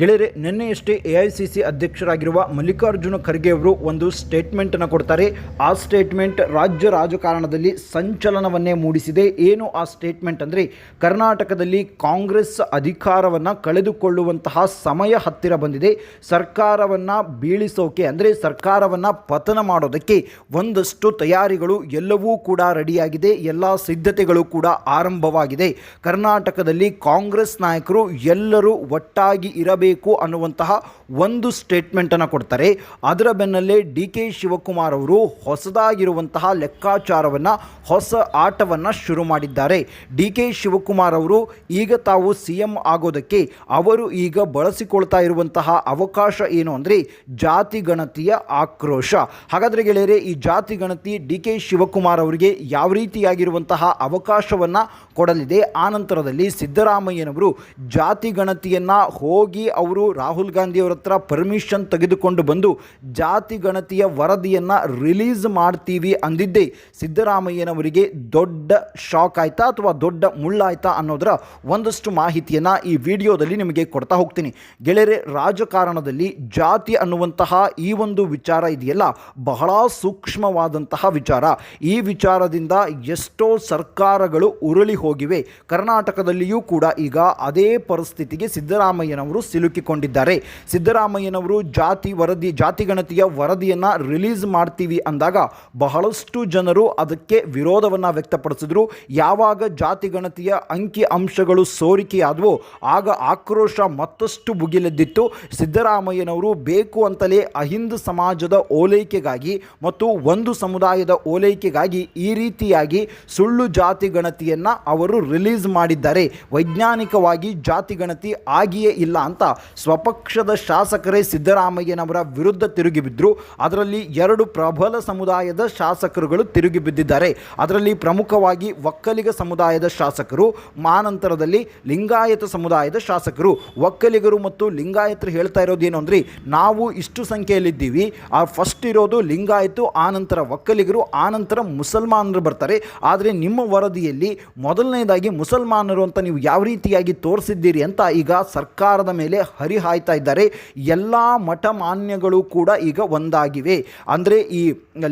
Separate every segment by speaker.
Speaker 1: ಗೆಳೆಯರೆ, ನಿನ್ನೆಯಷ್ಟೇ A I C C ಅಧ್ಯಕ್ಷರಾಗಿರುವ ಮಲ್ಲಿಕಾರ್ಜುನ ಖರ್ಗೆ ಅವರು ಒಂದು ಸ್ಟೇಟ್ಮೆಂಟನ್ನು ಕೊಡ್ತಾರೆ. ಆ ಸ್ಟೇಟ್ಮೆಂಟ್ ರಾಜ್ಯ ರಾಜಕಾರಣದಲ್ಲಿ ಸಂಚಲನವನ್ನೇ ಮೂಡಿಸಿದೆ. ಏನು ಆ ಸ್ಟೇಟ್ಮೆಂಟ್ ಅಂದರೆ, ಕರ್ನಾಟಕದಲ್ಲಿ ಕಾಂಗ್ರೆಸ್ ಅಧಿಕಾರವನ್ನು ಕಳೆದುಕೊಳ್ಳುವಂತಹ ಸಮಯ ಹತ್ತಿರ ಬಂದಿದೆ. ಸರ್ಕಾರವನ್ನು ಬೀಳಿಸೋಕೆ ಅಂದರೆ, ಸರ್ಕಾರವನ್ನು ಪತನ ಮಾಡೋದಕ್ಕೆ ಒಂದಷ್ಟು ತಯಾರಿಗಳು ಎಲ್ಲವೂ ಕೂಡ ರೆಡಿಯಾಗಿದೆ. ಎಲ್ಲ ಸಿದ್ಧತೆಗಳು ಕೂಡ ಆರಂಭವಾಗಿದೆ. ಕರ್ನಾಟಕದಲ್ಲಿ ಕಾಂಗ್ರೆಸ್ ನಾಯಕರು ಎಲ್ಲರೂ ಒಟ್ಟಾಗಿ ಇರಬೇಕು. ಅನ್ನುವಂತಹ ಒಂದು ಸ್ಟೇಟ್ಮೆಂಟನ್ನು ಕೊಡ್ತಾರೆ. ಅದರ ಬೆನ್ನಲ್ಲೇ ಡಿ ಕೆ ಶಿವಕುಮಾರ್ ಅವರು ಹೊಸದಾಗಿರುವಂತಹ ಲೆಕ್ಕಾಚಾರವನ್ನು, ಹೊಸ ಆಟವನ್ನು ಶುರು ಮಾಡಿದ್ದಾರೆ. ಡಿ ಕೆ ಶಿವಕುಮಾರ್ ಅವರು ಈಗ ತಾವು ಸಿ ಎಂ ಆಗೋದಕ್ಕೆ ಅವರು ಈಗ ಬಳಸಿಕೊಳ್ತಾ ಇರುವಂತಹ ಅವಕಾಶ ಏನು ಅಂದರೆ ಜಾತಿ ಗಣತಿಯ ಆಕ್ರೋಶ. ಹಾಗಾದರೆ ಗೆಳೆಯರೆ, ಈ ಜಾತಿ ಗಣತಿ ಡಿ ಕೆ ಶಿವಕುಮಾರ್ ಅವರಿಗೆ ಯಾವ ರೀತಿಯಾಗಿರುವಂತಹ ಅವಕಾಶವನ್ನು ಕೊಡಲಿದೆ? ಆ ನಂತರದಲ್ಲಿ ಸಿದ್ದರಾಮಯ್ಯನವರು ಜಾತಿ ಗಣತಿಯನ್ನು ಹೋಗಿ ಅವರು ರಾಹುಲ್ ಗಾಂಧಿ ಅವರ ಹತ್ರ ಪರ್ಮಿಷನ್ ತೆಗೆದುಕೊಂಡು ಬಂದು ಜಾತಿ ಗಣತಿಯ ವರದಿಯನ್ನು ರಿಲೀಸ್ ಮಾಡ್ತೀವಿ ಅಂದಿದ್ದೇ. ಸಿದ್ದರಾಮಯ್ಯನವರಿಗೆ ದೊಡ್ಡ ಶಾಕ್ ಆಯಿತಾ ಅಥವಾ ದೊಡ್ಡ ಮುಳ್ಳಾಯ್ತಾ ಅನ್ನೋದರ ಒಂದಷ್ಟು ಮಾಹಿತಿಯನ್ನು ಈ ವಿಡಿಯೋದಲ್ಲಿ ನಿಮಗೆ ಕೊಡ್ತಾ ಹೋಗ್ತೀನಿ. ಗೆಳೆಯರೆ, ರಾಜಕಾರಣದಲ್ಲಿ ಜಾತಿ ಅನ್ನುವಂತಹ ಈ ಒಂದು ವಿಚಾರ ಇದೆಯಲ್ಲ, ಬಹಳ ಸೂಕ್ಷ್ಮವಾದಂತಹ ವಿಚಾರ. ಈ ವಿಚಾರದಿಂದ ಎಷ್ಟೋ ಸರ್ಕಾರಗಳು ಉರುಳಿ ಹೋಗಿವೆ. ಕರ್ನಾಟಕದಲ್ಲಿಯೂ ಕೂಡ ಈಗ ಅದೇ ಪರಿಸ್ಥಿತಿಗೆ ಸಿದ್ದರಾಮಯ್ಯನವರು ಸಿಲುಕಿಕೊಂಡಿದ್ದಾರೆ. ಸಿದ್ದರಾಮಯ್ಯನವರು ಜಾತಿ ವರದಿ, ಜಾತಿ ಗಣತಿಯ ವರದಿಯನ್ನು ರಿಲೀಸ್ ಮಾಡ್ತೀವಿ ಅಂದಾಗ ಬಹಳಷ್ಟು ಜನರು ಅದಕ್ಕೆ ವಿರೋಧವನ್ನು ವ್ಯಕ್ತಪಡಿಸಿದ್ರು. ಯಾವಾಗ ಜಾತಿ ಗಣತಿಯ ಅಂಕಿ ಅಂಶಗಳು ಸೋರಿಕೆಯಾದವೋ ಆಗ ಆಕ್ರೋಶ ಮತ್ತಷ್ಟು ಭುಗಿಲೆದ್ದಿತ್ತು. ಸಿದ್ದರಾಮಯ್ಯನವರು ಬೇಕು ಅಂತಲೇ ಅಹಿಂದ ಸಮಾಜದ ಓಲೈಕೆಗಾಗಿ ಮತ್ತು ಒಂದು ಸಮುದಾಯದ ಓಲೈಕೆಗಾಗಿ ಈ ರೀತಿಯಾಗಿ ಸುಳ್ಳು ಜಾತಿ ಗಣತಿಯನ್ನು ಅವರು ರಿಲೀಸ್ ಮಾಡಿದ್ದಾರೆ. ವೈಜ್ಞಾನಿಕವಾಗಿ ಜಾತಿ ಗಣತಿ ಆಗಿಯೇ ಇಲ್ಲ ಅಂತ ಸ್ವಪಕ್ಷದ ಶಾಸಕರೇ ಸಿದ್ದರಾಮಯ್ಯನವರ ವಿರುದ್ಧ ತಿರುಗಿ ಬಿದ್ದರು ಅದರಲ್ಲಿ ಎರಡು ಪ್ರಬಲ ಸಮುದಾಯದ ಶಾಸಕರುಗಳು ತಿರುಗಿ ಬಿದ್ದಿದ್ದಾರೆ. ಅದರಲ್ಲಿ ಪ್ರಮುಖವಾಗಿ ಒಕ್ಕಲಿಗ ಸಮುದಾಯದ ಶಾಸಕರು, ಮಾನಂತರದಲ್ಲಿ ಲಿಂಗಾಯತ ಸಮುದಾಯದ ಶಾಸಕರು. ಒಕ್ಕಲಿಗರು ಮತ್ತು ಲಿಂಗಾಯತರು ಹೇಳ್ತಾ ಇರೋದೇನು ಅಂದರೆ, ನಾವು ಇಷ್ಟು ಸಂಖ್ಯೆಯಲ್ಲಿದ್ದೀವಿ. ಆ ಫಸ್ಟ್ ಇರೋದು ಲಿಂಗಾಯತು, ಆನಂತರ ಒಕ್ಕಲಿಗರು, ಆನಂತರ ಮುಸಲ್ಮಾನರು ಬರ್ತಾರೆ. ಆದರೆ ನಿಮ್ಮ ವರದಿಯಲ್ಲಿ ಮೊದಲನೇದಾಗಿ ಮುಸಲ್ಮಾನರು ಅಂತ ನೀವು ಯಾವ ರೀತಿಯಾಗಿ ತೋರಿಸಿದ್ದೀರಿ ಅಂತ ಈಗ ಸರ್ಕಾರದ ಮೇಲೆ ಹರಿಹಾಯ್ತಾ ಇದ್ದಾರೆ ಎಲ್ಲ ಮಠ ಮಾನ್ಯಗಳು ಕೂಡ ಈಗ ಒಂದಾಗಿವೆ. ಅಂದರೆ ಈ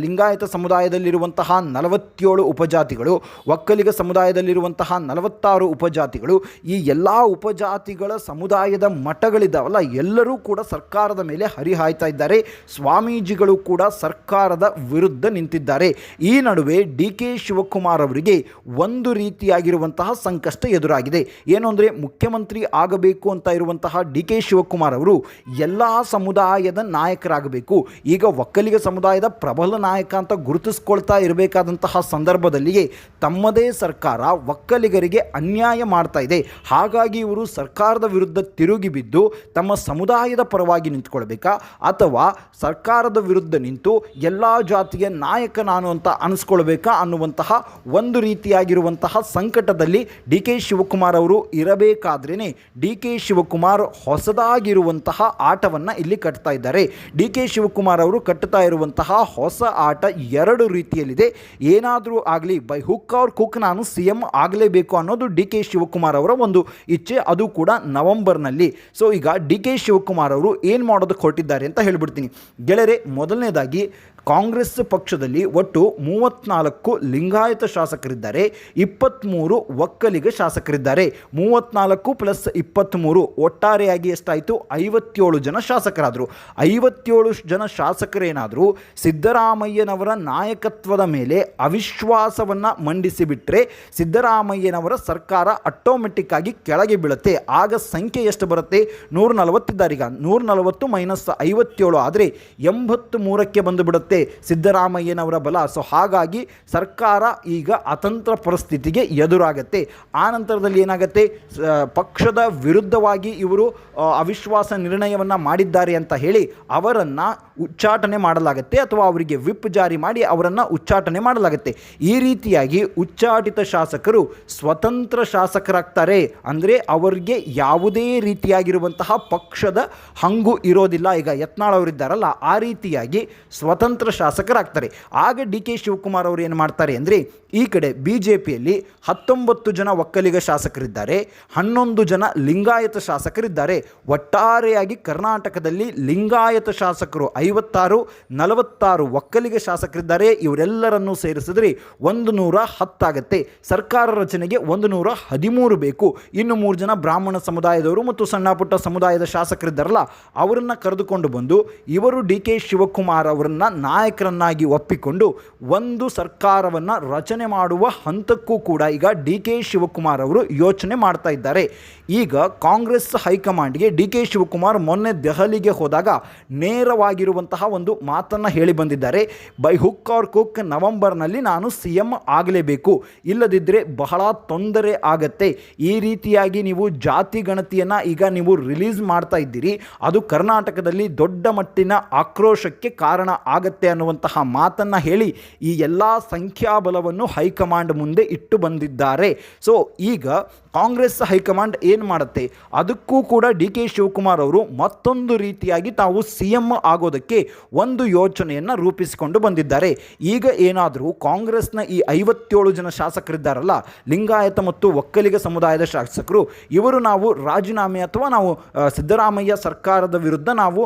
Speaker 1: ಲಿಂಗಾಯತ ಸಮುದಾಯದಲ್ಲಿರುವಂತಹ ನಲವತ್ತೇಳು ಉಪಜಾತಿಗಳು, ಒಕ್ಕಲಿಗ ಸಮುದಾಯದಲ್ಲಿರುವಂತಹ ನಲವತ್ತಾರು ಉಪಜಾತಿಗಳು, ಈ ಎಲ್ಲ ಉಪಜಾತಿಗಳ ಸಮುದಾಯದ ಮಠಗಳಿದ್ದಾವಲ್ಲ ಎಲ್ಲರೂ ಕೂಡ ಸರ್ಕಾರದ ಮೇಲೆ ಹರಿಹಾಯ್ತಾ ಇದ್ದಾರೆ ಸ್ವಾಮೀಜಿಗಳು ಕೂಡ ಸರ್ಕಾರದ ವಿರುದ್ಧ ನಿಂತಿದ್ದಾರೆ. ಈ ನಡುವೆ ಡಿ ಕೆ ಶಿವಕುಮಾರ್ ಅವರಿಗೆ ಒಂದು ರೀತಿಯಾಗಿರುವಂತಹ ಸಂಕಷ್ಟ ಎದುರಾಗಿದೆ. ಏನು ಅಂದರೆ ಮುಖ್ಯಮಂತ್ರಿ ಆಗಬೇಕು ಅಂತ ಇರುವಂತಹ ಡಿ ಕೆ ಶಿವಕುಮಾರ್ ಅವರು ಎಲ್ಲ ಸಮುದಾಯದ ನಾಯಕರಾಗಬೇಕು. ಈಗ ಒಕ್ಕಲಿಗ ಸಮುದಾಯದ ಪ್ರಬಲ ನಾಯಕ ಅಂತ ಗುರುತಿಸ್ಕೊಳ್ತಾ ಇರಬೇಕಾದಂತಹ ಸಂದರ್ಭದಲ್ಲಿಯೇ ತಮ್ಮದೇ ಸರ್ಕಾರ ಒಕ್ಕಲಿಗರಿಗೆ ಅನ್ಯಾಯ ಮಾಡ್ತಾ ಇದೆ. ಹಾಗಾಗಿ ಇವರು ಸರ್ಕಾರದ ವಿರುದ್ಧ ತಿರುಗಿ ಬಿದ್ದು ತಮ್ಮ ಸಮುದಾಯದ ಪರವಾಗಿ ನಿಂತ್ಕೊಳ್ಬೇಕಾ? ಅಥವಾ ಸರ್ಕಾರದ ವಿರುದ್ಧ ನಿಂತು ಎಲ್ಲ ಜಾತಿಯ ನಾಯಕ ನಾನು ಅಂತ ಅನಿಸ್ಕೊಳ್ಬೇಕಾ? ಅನ್ನುವಂತಹ ಒಂದು ರೀತಿಯಾಗಿರುವಂತಹ ಸಂಕಟದಲ್ಲಿ ಡಿ ಕೆ ಶಿವಕುಮಾರ್ ಅವರು ಇರಬೇಕಾದ್ರೇ ಡಿ ಕೆ ಶಿವಕುಮಾರ್ ಹೊಸದಾಗಿರುವಂತಹ ಆಟವನ್ನು ಇಲ್ಲಿ ಕಟ್ತಾ ಇದ್ದಾರೆ. ಡಿ ಕೆ ಶಿವಕುಮಾರ್ ಅವರು ಕಟ್ಟುತ್ತಾ ಇರುವಂತಹ ಹೊಸ ಆಟ ಎರಡು ರೀತಿಯಲ್ಲಿದೆ. ಏನಾದರೂ ಆಗಲಿ, ಬೈ ಹುಕ್ ಅವ್ರ ಕುಕ್ ನಾನು ಸಿ ಎಂ ಆಗಲೇಬೇಕು ಅನ್ನೋದು ಡಿ ಕೆ ಶಿವಕುಮಾರ್ ಅವರ ಒಂದು ಇಚ್ಛೆ. ಅದು ಕೂಡ ನವೆಂಬರ್ನಲ್ಲಿ. ಸೊ, ಈಗ ಡಿ ಕೆ ಶಿವಕುಮಾರ್ ಅವರು ಏನು ಮಾಡೋದಕ್ಕೆ ಹೊರಟಿದ್ದಾರೆ ಅಂತ ಹೇಳ್ಬಿಡ್ತೀನಿ. ಗೆಳೆಯರೆ, ಮೊದಲನೇದಾಗಿ ಕಾಂಗ್ರೆಸ್ ಪಕ್ಷದಲ್ಲಿ ಒಟ್ಟು ಮೂವತ್ನಾಲ್ಕು ಲಿಂಗಾಯತ ಶಾಸಕರಿದ್ದಾರೆ ಇಪ್ಪತ್ತ್ಮೂರು ಒಕ್ಕಲಿಗ ಶಾಸಕರಿದ್ದಾರೆ. ಮೂವತ್ನಾಲ್ಕು ಪ್ಲಸ್ ಇಪ್ಪತ್ತ್ಮೂರು ಒಟ್ಟಾರೆಯಾಗಿ ಎಷ್ಟಾಯಿತು? ಐವತ್ತೇಳು ಜನ ಶಾಸಕರಾದರು. ಐವತ್ತೇಳು ಜನ ಶಾಸಕರೇನಾದರೂ? ಸಿದ್ದರಾಮಯ್ಯನವರ ನಾಯಕತ್ವದ ಮೇಲೆ ಅವಿಶ್ವಾಸವನ್ನು ಮಂಡಿಸಿಬಿಟ್ರೆ ಸಿದ್ದರಾಮಯ್ಯನವರ ಸರ್ಕಾರ ಆಟೋಮೆಟಿಕ್ ಆಗಿ ಕೆಳಗೆ ಬೀಳುತ್ತೆ. ಆಗ ಸಂಖ್ಯೆ ಎಷ್ಟು ಬರುತ್ತೆ? ನೂರ ನಲವತ್ತಿದ್ದಾರೆ ಈಗ ನೂರ ನಲವತ್ತು ಮೈನಸ್ ಐವತ್ತೇಳು ಆದರೆ ಎಂಬತ್ತು ಮೂರಕ್ಕೆ ಬಂದು ಬಿಡುತ್ತೆ ಸಿದ್ದರಾಮಯ್ಯನವರ ಬಲ. ಸೊ ಹಾಗಾಗಿ ಸರ್ಕಾರ ಈಗ ಅತಂತ್ರ ಪರಿಸ್ಥಿತಿಗೆ ಎದುರಾಗತ್ತೆ. ಆ ನಂತರದಲ್ಲಿ ಏನಾಗುತ್ತೆ? ಪಕ್ಷದ ವಿರುದ್ಧವಾಗಿ ಇವರು ಅವಿಶ್ವಾಸ ನಿರ್ಣಯವನ್ನು ಮಾಡಿದ್ದಾರೆ ಅಂತ ಹೇಳಿ ಅವರನ್ನು ಉಚ್ಚಾಟನೆ ಮಾಡಲಾಗುತ್ತೆ ಅಥವಾ ಅವರಿಗೆ ವಿಪ್ ಜಾರಿ ಮಾಡಿ ಅವರನ್ನು ಉಚ್ಚಾಟನೆ ಮಾಡಲಾಗುತ್ತೆ. ಈ ರೀತಿಯಾಗಿ ಉಚ್ಚಾಟಿತ ಶಾಸಕರು ಸ್ವತಂತ್ರ ಶಾಸಕರಾಗ್ತಾರೆ. ಅಂದರೆ ಅವರಿಗೆ ಯಾವುದೇ ರೀತಿಯಾಗಿರುವಂತಹ ಪಕ್ಷದ ಹಂಗು ಇರೋದಿಲ್ಲ. ಈಗ ಯತ್ನಾಳ್ ಅವರಿದ್ದಾರಲ್ಲ, ಆ ರೀತಿಯಾಗಿ ಸ್ವತಂತ್ರ ಮಾತ್ರ ಶಾಸಕರಾಗ್ತಾರೆ. ಆಗ ಡಿ ಕೆ ಶಿವಕುಮಾರ್ ಅವರು ಏನು ಮಾಡ್ತಾರೆ ಅಂದರೆ ಈ ಕಡೆ ಬಿ ಜೆ ಪಿಯಲ್ಲಿ ಹತ್ತೊಂಬತ್ತು ಜನ ಒಕ್ಕಲಿಗ ಶಾಸಕರಿದ್ದಾರೆ, ಹನ್ನೊಂದು ಜನ ಲಿಂಗಾಯತ ಶಾಸಕರಿದ್ದಾರೆ. ಒಟ್ಟಾರೆಯಾಗಿ ಕರ್ನಾಟಕದಲ್ಲಿ ಲಿಂಗಾಯತ ಶಾಸಕರು ಐವತ್ತಾರು, ನಲವತ್ತಾರು ಒಕ್ಕಲಿಗ ಶಾಸಕರಿದ್ದಾರೆ. ಇವರೆಲ್ಲರನ್ನೂ ಸೇರಿಸಿದ್ರೆ ಒಂದು ನೂರ ಹತ್ತಾಗತ್ತೆ ಸರ್ಕಾರ ರಚನೆಗೆ ಒಂದು ನೂರ ಹದಿಮೂರು ಬೇಕು. ಇನ್ನು ಮೂರು ಜನ ಬ್ರಾಹ್ಮಣ ಸಮುದಾಯದವರು ಮತ್ತು ಸಣ್ಣ ಪುಟ್ಟ ಸಮುದಾಯದ ಶಾಸಕರಿದ್ದಾರಲ್ಲ, ಅವರನ್ನು ಕರೆದುಕೊಂಡು ಬಂದು ಇವರು ಡಿ ಕೆ ಶಿವಕುಮಾರ್ ಅವರನ್ನು ನಾಯಕರನ್ನಾಗಿ ಒಪ್ಪಿಕೊಂಡು ಒಂದು ಸರ್ಕಾರವನ್ನು ರಚನೆ ಮಾಡುವ ಹಂತಕ್ಕೂ ಕೂಡ ಈಗ ಡಿ ಕೆ ಶಿವಕುಮಾರ್ ಅವರು ಯೋಚನೆ ಮಾಡ್ತಾ ಇದ್ದಾರೆ. ಈಗ ಕಾಂಗ್ರೆಸ್ ಹೈಕಮಾಂಡ್ಗೆ ಡಿ ಕೆ ಶಿವಕುಮಾರ್ ಮೊನ್ನೆ ದೆಹಲಿಗೆ ಹೋದಾಗ ನೇರವಾಗಿರುವಂತಹ ಒಂದು ಮಾತನ್ನು ಹೇಳಿ ಬಂದಿದ್ದಾರೆ. ಬೈ ಹುಕ್ ಆರ್ ಕುಕ್ ನವೆಂಬರ್ನಲ್ಲಿ ನಾನು ಸಿ ಎಂ ಆಗಲೇಬೇಕು. ಇಲ್ಲದಿದ್ದರೆ ಬಹಳ ತೊಂದರೆ ಆಗತ್ತೆ. ಈ ರೀತಿಯಾಗಿ ನೀವು ಜಾತಿ ಗಣತಿಯನ್ನು ಈಗ ನೀವು ರಿಲೀಸ್ ಮಾಡ್ತಾ ಇದ್ದೀರಿ. ಅದು ಕರ್ನಾಟಕದಲ್ಲಿ ದೊಡ್ಡ ಮಟ್ಟಿನ ಆಕ್ರೋಶಕ್ಕೆ ಕಾರಣ ಆಗತ್ತೆ. ಅನ್ನುವಂತಹ ಮಾತನ್ನು ಹೇಳಿ ಈ ಎಲ್ಲ ಸಂಖ್ಯಾಬಲವನ್ನು ಹೈಕಮಾಂಡ್ ಮುಂದೆ ಇಟ್ಟು ಬಂದಿದ್ದಾರೆ. ಸೊ ಈಗ ಕಾಂಗ್ರೆಸ್ ಹೈಕಮಾಂಡ್ ಏನು ಮಾಡುತ್ತೆ? ಅದಕ್ಕೂ ಕೂಡ ಡಿ ಕೆ ಶಿವಕುಮಾರ್ ಅವರು ಮತ್ತೊಂದು ರೀತಿಯಾಗಿ ತಾವು ಸಿ ಎಂ ಆಗೋದಕ್ಕೆ ಒಂದು ಯೋಚನೆಯನ್ನು ರೂಪಿಸಿಕೊಂಡು ಬಂದಿದ್ದಾರೆ. ಈಗ ಏನಾದರೂ ಕಾಂಗ್ರೆಸ್ನ ಈ ಐವತ್ತೇಳು ಜನ ಶಾಸಕರಿದ್ದಾರಲ್ಲ, ಲಿಂಗಾಯತ ಮತ್ತು ಒಕ್ಕಲಿಗ ಸಮುದಾಯದ ಶಾಸಕರು, ಇವರು ನಾವು ರಾಜೀನಾಮೆ ಅಥವಾ ನಾವು ಸಿದ್ದರಾಮಯ್ಯ ಸರ್ಕಾರದ ವಿರುದ್ಧ ನಾವು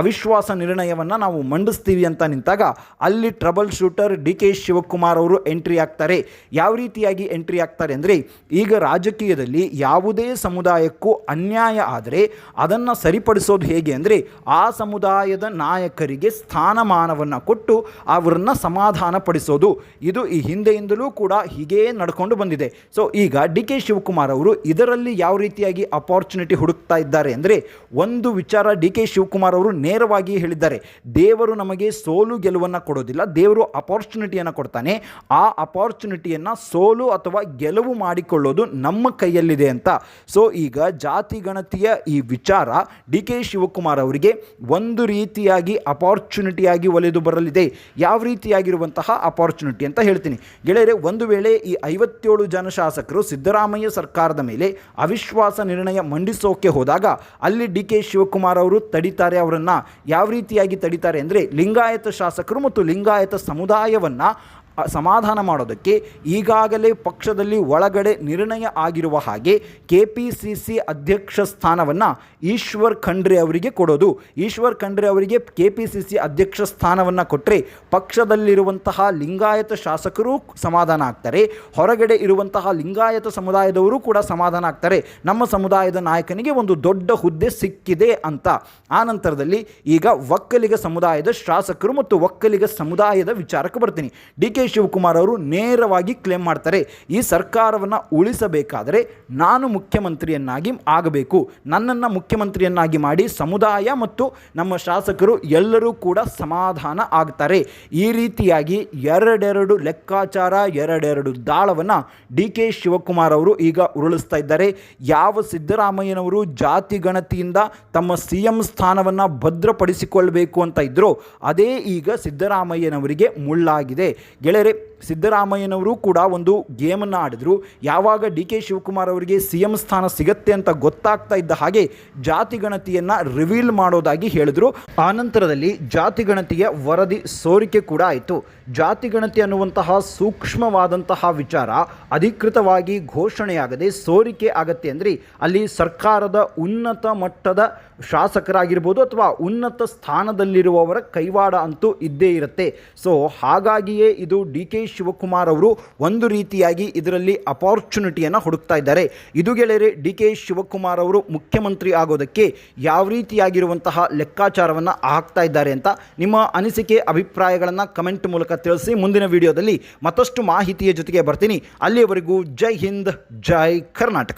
Speaker 1: ಅವಿಶ್ವಾಸ ನಿರ್ಣಯವನ್ನು ನಾವು ಮಂಡಿಸ್ತೀವಿ ಅಂತ ನಿಂತಾಗ ಅಲ್ಲಿ trouble shooter D K Shivakumar ಅವರು ಎಂಟ್ರಿ ಆಗ್ತಾರೆ. ಯಾವ ರೀತಿಯಾಗಿ ಎಂಟ್ರಿ ಆಗ್ತಾರೆ ಅಂದರೆ ಈಗ ರಾಜಕೀಯದಲ್ಲಿ ಯಾವುದೇ ಸಮುದಾಯಕ್ಕೂ ಅನ್ಯಾಯ ಆದರೆ ಅದನ್ನು ಸರಿಪಡಿಸೋದು ಹೇಗೆ ಅಂದರೆ ಆ ಸಮುದಾಯದ ನಾಯಕರಿಗೆ ಸ್ಥಾನಮಾನವನ್ನು ಕೊಟ್ಟು ಅವರನ್ನು ಸಮಾಧಾನ ಪಡಿಸೋದು ಇದು ಈ ಹಿಂದೆಯಿಂದಲೂ ಕೂಡ ಹೀಗೇ ನಡ್ಕೊಂಡು ಬಂದಿದೆ. ಸೊ ಈಗ ಡಿ ಕೆ ಶಿವಕುಮಾರ್ ಅವರು ಇದರಲ್ಲಿ ಯಾವ ರೀತಿಯಾಗಿ ಅಪಾರ್ಚುನಿಟಿ ಹುಡುಕ್ತಾ ಇದ್ದಾರೆ ಅಂದರೆ ಒಂದು ವಿಚಾರ ಡಿ ಕೆ ಶಿವಕುಮಾರ್ ಅವರು ನೇರವಾಗಿ ಹೇಳಿದ್ದಾರೆ. ದೇವರು ನಮಗೆ ಸೋಲು ಗೆಲುವನ್ನು ಕೊಡೋದಿಲ್ಲ. ದೇವರು ಅಪಾರ್ಚುನಿಟಿಯನ್ನು ಕೊಡ್ತಾನೆ. ಆ ಅಪಾರ್ಚುನಿಟಿಯನ್ನು ಸೋಲು ಅಥವಾ ಗೆಲುವು ಮಾಡಿಕೊಳ್ಳೋದು ನಮ್ಮ ಕೈಯಲ್ಲಿದೆ ಅಂತ. ಸೊ ಈಗ ಜಾತಿ ಗಣತಿಯ ಈ ವಿಚಾರ ಡಿ ಕೆ ಶಿವಕುಮಾರ್ ಅವರಿಗೆ ಒಂದು ರೀತಿಯಾಗಿ ಅಪಾರ್ಚುನಿಟಿಯಾಗಿ ಒಲೆದು ಬರಲಿದೆ. ಯಾವ ರೀತಿಯಾಗಿರುವಂತಹ ಅಪಾರ್ಚುನಿಟಿ ಅಂತ ಹೇಳ್ತೀನಿ. ಗೆಳೆಯರೆ, ಒಂದು ವೇಳೆ ಈ ಐವತ್ತೇಳು ಜನ ಶಾಸಕರು ಸಿದ್ದರಾಮಯ್ಯ ಸರ್ಕಾರದ ಮೇಲೆ ಅವಿಶ್ವಾಸ ನಿರ್ಣಯ ಮಂಡಿಸೋಕೆ ಹೋದಾಗ ಅಲ್ಲಿ ಡಿ ಕೆ ಶಿವಕುಮಾರ್ ಅವರು ತಡಿತಾರೆ ಅವರನ್ನು. ಯಾವ ರೀತಿಯಾಗಿ ತಡಿತಾರೆ ಅಂದರೆ ಲಿಂಗಾಯತ ಶಾಸಕರು ಮತ್ತು ಲಿಂಗಾಯತ ಸಮುದಾಯವನ್ನು ಸಮಾಧಾನ ಮಾಡೋದಕ್ಕೆ ಈಗಾಗಲೇ ಪಕ್ಷದಲ್ಲಿ ಒಳಗಡೆ ನಿರ್ಣಯ ಆಗಿರುವ ಹಾಗೆ ಕೆ ಪಿ ಸಿ ಸಿ ಅಧ್ಯಕ್ಷ ಸ್ಥಾನವನ್ನು ಈಶ್ವರ್ ಖಂಡ್ರೆ ಅವರಿಗೆ ಕೊಡೋದು. ಈಶ್ವರ್ ಖಂಡ್ರೆ ಅವರಿಗೆ ಕೆ ಪಿ ಸಿ ಸಿ ಅಧ್ಯಕ್ಷ ಸ್ಥಾನವನ್ನು ಕೊಟ್ಟರೆ ಪಕ್ಷದಲ್ಲಿರುವಂತಹ ಲಿಂಗಾಯತ ಶಾಸಕರು ಸಮಾಧಾನ ಆಗ್ತಾರೆ. ಹೊರಗಡೆ ಇರುವಂತಹ ಲಿಂಗಾಯತ ಸಮುದಾಯದವರು ಕೂಡ ಸಮಾಧಾನ ಆಗ್ತಾರೆ. ನಮ್ಮ ಸಮುದಾಯದ ನಾಯಕನಿಗೆ ಒಂದು ದೊಡ್ಡ ಹುದ್ದೆ ಸಿಕ್ಕಿದೆ ಅಂತ. ಆ ನಂತರದಲ್ಲಿ ಈಗ ಒಕ್ಕಲಿಗ ಸಮುದಾಯದ ಶಾಸಕರು ಮತ್ತು ಒಕ್ಕಲಿಗ ಸಮುದಾಯದ ವಿಚಾರಕ್ಕೆ ಬರ್ತೀನಿ. ಡಿ ಕೆ ಶಿವಕುಮಾರ್ ಅವರು ನೇರವಾಗಿ ಕ್ಲೇಮ್ ಮಾಡ್ತಾರೆ, ಈ ಸರ್ಕಾರವನ್ನು ಉಳಿಸಬೇಕಾದರೆ ನಾನು ಮುಖ್ಯಮಂತ್ರಿಯನ್ನಾಗಿ ಆಗಬೇಕು. ನನ್ನನ್ನು ಮುಖ್ಯಮಂತ್ರಿಯನ್ನಾಗಿ ಮಾಡಿ ಸಮುದಾಯ ಮತ್ತು ನಮ್ಮ ಶಾಸಕರು ಎಲ್ಲರೂ ಕೂಡ ಸಮಾಧಾನ ಆಗ್ತಾರೆ. ಈ ರೀತಿಯಾಗಿ ಎರಡೆರಡು ಲೆಕ್ಕಾಚಾರ, ಎರಡೆರಡು ದಾಳವನ್ನು ಡಿ ಕೆ ಶಿವಕುಮಾರ್ ಅವರು ಈಗ ಉರುಳಿಸ್ತಾ ಇದ್ದಾರೆ. ಯಾವ ಸಿದ್ದರಾಮಯ್ಯನವರು ಜಾತಿ ಗಣತಿಯಿಂದ ತಮ್ಮ ಸಿ ಎಂ ಸ್ಥಾನವನ್ನು ಭದ್ರಪಡಿಸಿಕೊಳ್ಳಬೇಕು ಅಂತ ಇದ್ದರೂ ಅದೇ ಈಗ ಸಿದ್ದರಾಮಯ್ಯನವರಿಗೆ ಮುಳ್ಳಾಗಿದೆ. ಗೆಳೆಯರೆ ಸಿದ್ದರಾಮಯ್ಯನವರು ಕೂಡ ಒಂದು ಗೇಮನ್ನು ಆಡಿದ್ರು. ಯಾವಾಗ ಡಿ ಕೆ ಶಿವಕುಮಾರ್ ಅವರಿಗೆ ಸಿ ಎಂ ಸ್ಥಾನ ಸಿಗತ್ತೆ ಅಂತ ಗೊತ್ತಾಗ್ತಾ ಇದ್ದ ಹಾಗೆ ಜಾತಿ ಗಣತಿಯನ್ನು ರಿವೀಲ್ ಮಾಡೋದಾಗಿ ಹೇಳಿದ್ರು. ಆನಂತರದಲ್ಲಿ ಜಾತಿ ಗಣತಿಯ ವರದಿ ಸೋರಿಕೆ ಕೂಡ ಆಯಿತು. ಜಾತಿ ಗಣತಿ ಅನ್ನುವಂತಹ ಸೂಕ್ಷ್ಮವಾದಂತಹ ವಿಚಾರ ಅಧಿಕೃತವಾಗಿ ಘೋಷಣೆಯಾಗದೆ ಸೋರಿಕೆ ಆಗತ್ತೆ ಅಂದರೆ ಅಲ್ಲಿ ಸರ್ಕಾರದ ಉನ್ನತ ಮಟ್ಟದ ಶಾಸಕರಾಗಿರ್ಬೋದು ಅಥವಾ ಉನ್ನತ ಸ್ಥಾನದಲ್ಲಿರುವವರ ಕೈವಾಡ ಅಂತೂ ಇದ್ದೇ ಇರುತ್ತೆ. ಸೊ ಹಾಗಾಗಿಯೇ ಇದು ಡಿ ಕೆ ಶಿವಕುಮಾರ್ ಅವರು ಒಂದು ರೀತಿಯಾಗಿ ಇದರಲ್ಲಿ ಅಪಾರ್ಚುನಿಟಿಯನ್ನು ಹುಡುಕ್ತಾ ಇದ್ದಾರೆ. ಇದು ಗೆಳೆಯರೆ, ಡಿ ಕೆ ಶಿವಕುಮಾರ್ ಅವರು ಮುಖ್ಯಮಂತ್ರಿ ಆಗೋದಕ್ಕೆ ಯಾವ ರೀತಿಯಾಗಿರುವಂತಹ ಲೆಕ್ಕಾಚಾರವನ್ನು ಹಾಕ್ತಾ ಇದ್ದಾರೆ ಅಂತ ನಿಮ್ಮ ಅನಿಸಿಕೆ, ಅಭಿಪ್ರಾಯಗಳನ್ನು ಕಮೆಂಟ್ ಮೂಲಕ ತಿಳಿಸಿ. ಮುಂದಿನ ವಿಡಿಯೋದಲ್ಲಿ ಮತ್ತಷ್ಟು ಮಾಹಿತಿಯ ಜೊತೆಗೆ ಬರ್ತೀನಿ. ಅಲ್ಲಿಯವರೆಗೂ ಜೈ ಹಿಂದ್, ಜೈ ಕರ್ನಾಟಕ.